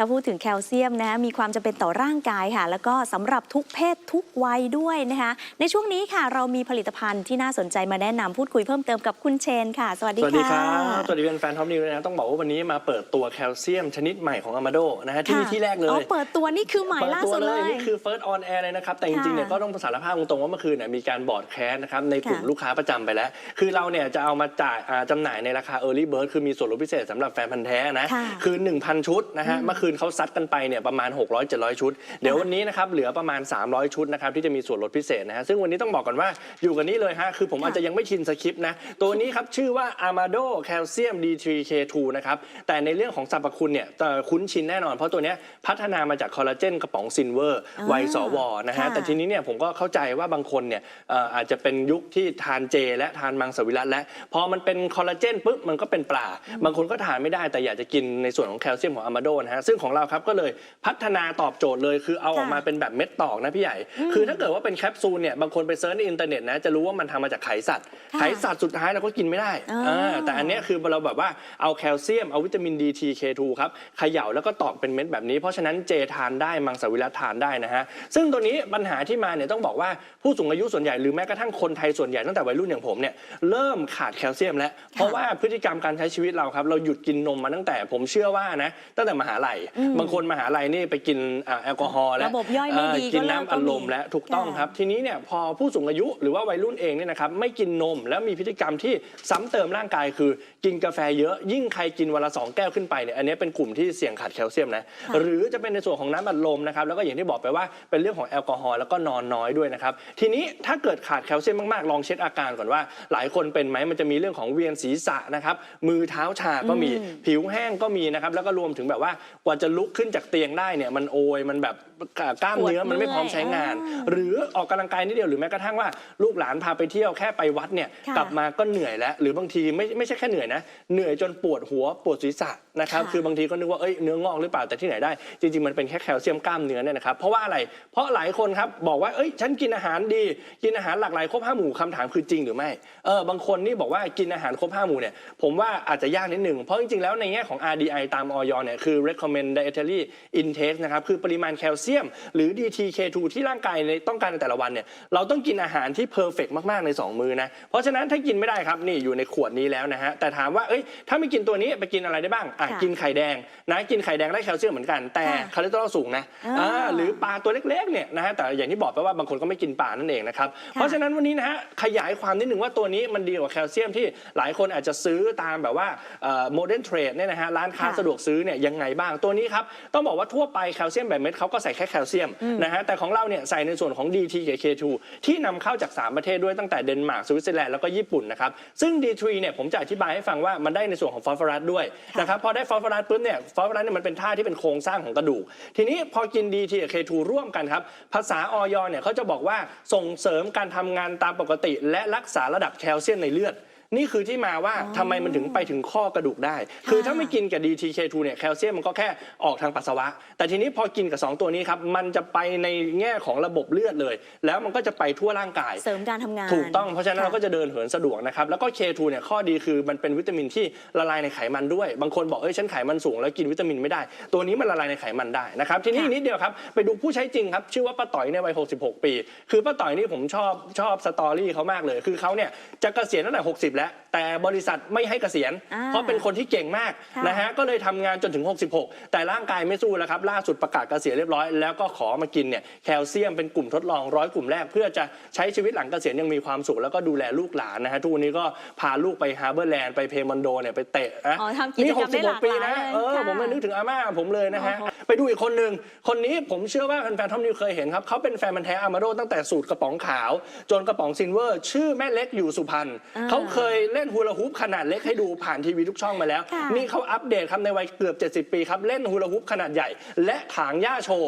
ถ้าพูดถึงแคลเซียมนะคะมีความจำเป็นต่อร่างกายค่ะ แล้วก็สำหรับทุกเพศทุกวัยด้วยนะคะ ในช่วงนี้ค่ะเรามีผลิตภัณฑ์ที่น่าสนใจมาแนะนำพูดคุยเพิ่มเติมกับคุณเชนค่ะ สวัสดีสวัสดีคค่ะ รับ สวัสดีแฟนๆท็อปนิวนะ ต้องบอกว่าวันนี้มาเปิดตัวแคลเซียมชนิดใหม่ของอามาโดนะฮะที่นี่ค่ะที่แรกเลอ๋อย เปิดตัวนี่คือใหม่เปิดล่าตัวสุดเลเลยยนี่คือ first on air เลยนะครับ แต่จริงๆ เนี่ยค่ะก็ต้องสารภาพตรงๆ ว่าเมื่อคืนเนี่ยมีการบอร์ดแคสนะครับ ในกลุ่มค่ะลูกค้าประจำไปแล้ว คือเราเนี่ยจะเอามาจ่ายอ่าจำหน่ายในราคา early bird คือมีส่วนลดพิเศษสำหรับแฟนพันธ์แท้นะ ค่ะคือ 1,000 ชุดนะฮะ เมื่อคืนเขาซัดกันไปเนี่ยประมาณ 600-700 ชุด เดี๋ยววันนี้นะครับเหลือประมาณ 300 ชุดนะครับที่จะมีส่วนลดพิเศษนะฮะซึ่งวันนี้ต้องบอกก่อนว่าอยู่กันนี้เลยฮะคือผมอาจจะยังไม่ชินสคริปต์นะตัวนี้ครับชื่อว่า Amado Calcium D3K2 นะครับแต่ในเรื่องของสรรพคุณเนี่ยเอ่อคุ้นชินแน่นอน เพราะตัวเนี้ยพัฒนามาจากคอลลาเจนกระป๋องซินเวอร์อ่าวัยสวนะฮะค่ะแต่ทีนี้เนี่ยผมก็เข้าใจว่าบางคนเนี่ยเอ่ออาจจะเป็นยุคที่ทานเจ และทานมังสวิรัตและพอมันเป็นคอลลาเจนปุ๊บมันก็เป็นปลา บางคนก็ทานไม่ได้แต่อยากจะกินในส่วนของแคลเซียมของอะมาโดนะฮะซึ่งของเราครับก็เลยพัฒนาตอบโจทย์เลย คือเอาออกมาเป็นแบบเม็ดตอกนะพี่ใหญ่ คือถ้าเกิดว่าเป็นแคปซูลเนี่ยบางคนไปเซิร์ชในอินเทอร์เน็ตนะจะรู้ว่ามันทำมาจากไขสัตว์ค่ะไขสัตว์สุดท้ายเราก็กินไม่ได้อ่าอ่าแต่อันเนี้ยคือเราแบบว่าเอาแคลเซียมเอาวิตามินดีทีเคทูครับเขย่าแล้วก็ตอกเป็นเม็ดแบบนี้ เพราะฉะนั้นเจทานได้มังสวิรัตทานได้นะฮะซึ่งตัวนี้ปัญหาที่มาเนี่ยต้องบอกว่าผู้สูงอายุส่วนใหญ่หรือแม้กระทั่งคนไทยส่วนใหญ่ตั้งแต่วัยรุ่นอย่างผมเนี่ยเริ่มขาดแคลเซียมแล้วเพราะว่าพฤติกรรมการใช้ชีวิตเราครับเราหยุดกินนมมาตั้งแต่ผมเชื่อว่านะตั้งแต่มหาลัยอืมบางคนมหาลัยนี่ไปกินอ่าแอลกอฮอล์แล้วระบบย่อยไม่ดีเกินก็เลิกน้ำอัดลมก็มีแล้วถูกต้องค่ะครับทีนี้เนี่ยพอผู้สูงอายุหรือว่าวัยรุ่นเองเนี่ยนะครับไม่กินนมแล้วมีพฤติกรรมที่ซ้ำเติมร่างกายคือกินกาแฟเยอะ ยิ่งใครกินวันละสองแก้วขึ้นไปเนี่ยอันนี้เป็นกลุ่มที่เสี่ยงขาดแคลเซียมนะค่ะหรือจะเป็นในส่วนของน้ำอัดลมนะครับแล้วก็อย่างที่บอกไปว่าเป็นเรื่องของแอลกอฮอล์แล้วก็นอนน้อยด้วยนะครับทีนี้ถ้าเกิดขาดแคลเซียมมากๆ ลองเช็คอาการก่อนว่า หลายคนเป็นไหมมันจะมีเรื่องของเวียนศีรษะนะครับมือเท้าชาก็มีอืมผิวแห้งก็มีนะครับแล้วก็รวมถึงแบบว่ากว่าจะลุกขึ้นจากเตียงได้เนี่ยมันโอยมันแบบกล้ามเนื้อมันไม่พร้อมใช้งานอ่าหรือออกกำลังกายนิดเดียวหรือแม้กระทั่งว่าลูกหลานพาไปเที่ยวแค่ไปวัดเนี่ยค่ะกลับมาก็เหนื่อยแล้ว หรือบางทีไม่ไม่ใช่แค่เหนื่อยนะเหนื่อยจนปวดหัวปวดศีรษะนะครับค่ะคือบางทีก็นึกว่าเอ้ยเนื้องอกหรือเปล่าแต่ที่ไหนได้ จริงๆมันเป็นแค่แคลเซียมกล้ามเนื้อเนี่ยนะครับเพราะว่าอะไรเพราะหลายคนครับบอกว่าเอ้ยฉันกินอาหารดี กินอาหารหลากหลายครบห้าหมู่คำถามคือจริงหรือไม่เออบางคนนี่บอกว่ากินอาหารครบห้าหมู่เนี่ยผมว่าอาจจะยากนิดหนึ่งเพราะจริงๆแล้วในแง่ของ RDI ตามออยเนี่ยคือ recommend dietary intake นะครับคือปริมาณแคลเซียม หรือ DTK2 ที่ร่างกายในต้องการในแต่ละวันเนี่ยเราต้องกินอาหารที่เพอร์เฟกมาก ๆ ใน 2 มื้อนะเพราะฉะนั้นถ้ากินไม่ได้ครับนี่อยู่ในขวดนี้แล้วนะฮะแต่ถามว่าเอ้ยถ้าไม่กินตัวนี้ไปกินอะไรได้บ้างอะค่ะกินไข่แดงนะกินไข่แดงได้แคลเซียมเหมือนกันแต่ค่ะคอเลสเตอรอลสูงนะอ่าอ่าหรือปลาตัวเล็กๆเนี่ยนะฮะแต่อย่างที่บอกไปว่าบางคนก็ไม่กินปลานั่นเองนะครับเพราะฉะนั้นวันนี้นะฮะขยายความนิดหนึ่งว่าตัวนี้มันดีกว่าแคลเซียมที่หลายคนอาจจะซื้อตามแบบว่าโมเดิร์นเทรดเนี่ยนะฮะร้านค้าค่ะสะดวกซื้อเนี่ยยังไงบ้างตัวนี้ครับ ต้องบอกว่าทั่วไปแคลเซียมแบบเม็ดเขาก็ใส่แค่แคลเซียมนะฮะแต่ของเราเนี่ยใส่ในส่วนของ DT กับ K2 ที่นำเข้าจาก 3 ประเทศด้วยตั้งแต่เดนมาร์กสวิตเซอร์แลนด์แล้วก็ญี่ปุ่นนะครับซึ่ง D3 เนี่ยผมจะอธิบายให้ฟังว่ามันได้ในส่วนของฟอสฟอรัสด้วยค่ะนะครับพอได้ฟอสฟอรัสปุ๊บเนี่ยฟอสฟอรัสเนี่ยมันเป็นธาตุที่เป็นโครงสร้างของกระดูก ทีนี้พอกิน DT กับ K2 ร่วมกันครับภาษาออยเนี่ยเขาจะบอกว่าส่งเสริมการทำงานตามปกติ และรักษาระดับแคลเซียมในเลือด นี่คือที่มาว่าอ๋อทำไมมันถึงไปถึงข้อกระดูกได้ คือถ้าไม่กินกับ DTK2 เนี่ยแคลเซียมมันก็แค่ออกทางปัสสาวะ แต่ทีนี้พอกินกับ 2 ตัวนี้ครับ มันจะไปในแง่ของระบบเลือดเลย แล้วมันก็จะไปทั่วร่างกาย เสริมการทำงานถูกต้องเพราะฉะนั้นค่ะเราก็จะเดินเหินสะดวกนะครับ แล้วก็ K2 เนี่ยข้อดีคือมันเป็นวิตามินที่ละลายในไขมันด้วย บางคนบอกเอ้ยฉันไขมันสูงแล้วกินวิตามินไม่ได้ ตัวนี้มันละลายในไขมันได้นะครับทีนี้ค่ะนิดเดียวครับไปดูผู้ใช้จริงครับชื่อว่าป้าต่อยในวัย 66 ปี คือป้าต่อยนี่ผมชอบชอบสตอรี่เขามากเลย คือเขาเนี่ยจะเกษียณตั้งแต่60แล้วแต่บริษัทไม่ให้เกษียณ อ่าเพราะเป็นคนที่เก่งมากค่ะนะฮะก็เลยทำงานจนถึง 66 แต่ร่างกายไม่สู้แล้วครับล่าสุดประกาศเกษียณเรียบร้อยแล้วก็ขอมากินเนี่ยแคลเซียมเป็นกลุ่มทดลองร้อยกลุ่มแรก เพื่อจะใช้ชีวิตหลังเกษียณยังมีความสุขแล้วก็ดูแลลูกหลานนะฮะทุกวันนี้ก็พาลูกไปฮาร์เบอร์แลนด์ไปเพมอนโดเนี่ยไปเตะนะอ๋อทำกิจกรรมได้หลากหลายปีนะเลยเออค่ะ ผมเลยนึกถึงอาม่าผมเลยนะฮะโอ้โหไปดูอีกคนหนึ่ง คนนี้ผมเชื่อว่าแฟนๆทอมนิวเคยเห็นครับ เขาเป็นแฟนมันธุ์แท้อามาโดตั้งแต่สูตรกระป๋องขาว จนกระป๋องซินเวอร์ ชื่อแม่เล็กอยู่สุพรรณอ่า เขาเคยเล่นฮูลาฮูปขนาดเล็กให้ดูผ่านทีวีทุกช่องมาแล้ว ค่ะ นี่เขาอัปเดตครับในวัยเกือบ 70 ปีครับ เล่นฮูลาฮูปขนาดใหญ่ และถางหญ้าโชว์